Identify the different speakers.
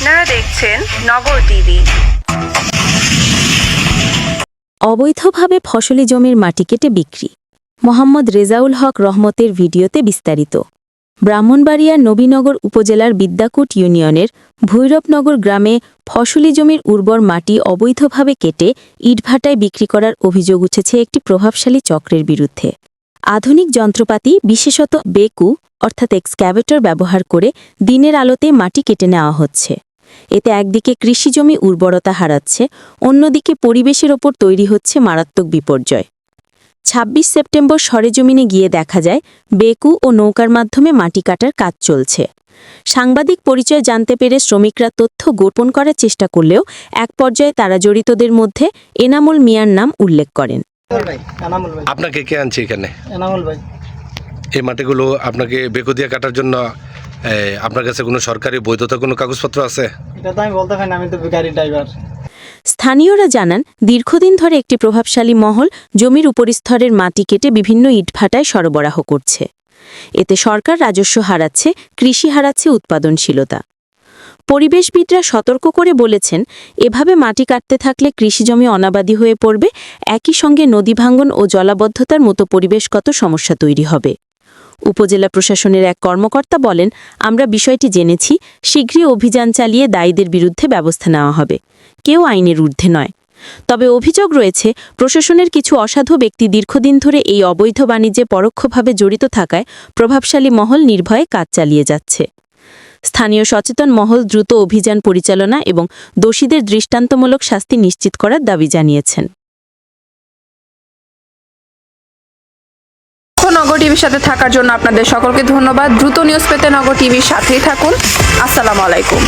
Speaker 1: আপনারা দেখছেন নগর টিভি।
Speaker 2: অবৈধভাবে ফসলি জমির মাটি কেটে বিক্রি। মোহাম্মদ রেজাউল হক রহমতের ভিডিওতে বিস্তারিত। ব্রাহ্মণবাড়িয়ার নবীনগর উপজেলার বিদ্যাকুট ইউনিয়নের ভৈরবনগর গ্রামে ফসলি জমির উর্বর মাটি অবৈধভাবে কেটে ইটভাটায় বিক্রি করার অভিযোগ উঠেছে একটি প্রভাবশালী চক্রের বিরুদ্ধে। আধুনিক যন্ত্রপাতি, বিশেষত বেকু, অর্থাৎ এক্সক্যাভেটর ব্যবহার করে দিনের আলোতে মাটি কেটে নেওয়া হচ্ছে। এতে একদিকে কৃষিজমি উর্বরতা হারাচ্ছে অন্যদিকে পরিবেশের ওপর তৈরি হচ্ছে মারাত্মক বিপর্যয়। ২৬ সেপ্টেম্বর সরেজমিনে গিয়ে দেখা যায় বেকু ও নৌকার মাধ্যমে মাটি কাটার কাজ চলছে। সাংবাদিক পরিচয় জানতে পেরে শ্রমিকরা তথ্য গোপন করার চেষ্টা করলেও এক পর্যায়ে তারা জড়িতদের মধ্যে এনামুল মিয়ার নাম উল্লেখ করেন।
Speaker 3: ভাই এনামুল ভাই।
Speaker 4: আপনাকে কে আনছে এখানে?
Speaker 3: এনামুল ভাই।
Speaker 4: এই মাটিগুলো আপনাকে বেকু দিয়ে কাটার জন্য আপনার কাছে কোনো সরকারি বৈধতা কোনো কাগজপত্র আছে?
Speaker 3: এটা তো আমি বলতে পারি না আমি তো গাড়ি ড্রাইভার
Speaker 2: স্থানীয়রা জানান দীর্ঘদিন ধরে একটি প্রভাবশালী মহল জমির উপরিস্তরের মাটি কেটে বিভিন্ন ইটভাটায় সরবরাহ করছে। এতে সরকার রাজস্ব হারাচ্ছে কৃষি হারাচ্ছে উৎপাদনশীলতা। পরিবেশবিদরা সতর্ক করে বলেছেন এভাবে মাটি কাটতে থাকলে কৃষিজমি অনাবাদী হয়ে পড়বে একই সঙ্গে নদী ভাঙ্গন ও জলাবদ্ধতার মতো পরিবেশগত সমস্যা তৈরি হবে। উপজেলা প্রশাসনের এক কর্মকর্তা বলেন, আমরা বিষয়টি জেনেছি, শীঘ্রই অভিযান চালিয়ে দায়ীদের বিরুদ্ধে ব্যবস্থা নেওয়া হবে। কেউ আইনের ঊর্ধ্বে নয়। তবে অভিযোগ রয়েছে, প্রশাসনের কিছু অসাধু ব্যক্তি দীর্ঘদিন ধরে এই অবৈধ বাণিজ্যে পরোক্ষভাবে জড়িত থাকায় প্রভাবশালী মহল নির্ভয়ে কাজ চালিয়ে যাচ্ছে। স্থানীয় সচেতন মহল দ্রুত অভিযান পরিচালনা এবং দোষীদের দৃষ্টান্তমূলক শাস্তি নিশ্চিত করার দাবি জানিয়েছেন।
Speaker 1: টিভির সাথে থাকার জন্য আপনাদের সকলকে ধন্যবাদ। দ্রুত নিউজ পেতে নগর টিভির সাথেই থাকুন। আসসালামু আলাইকুম।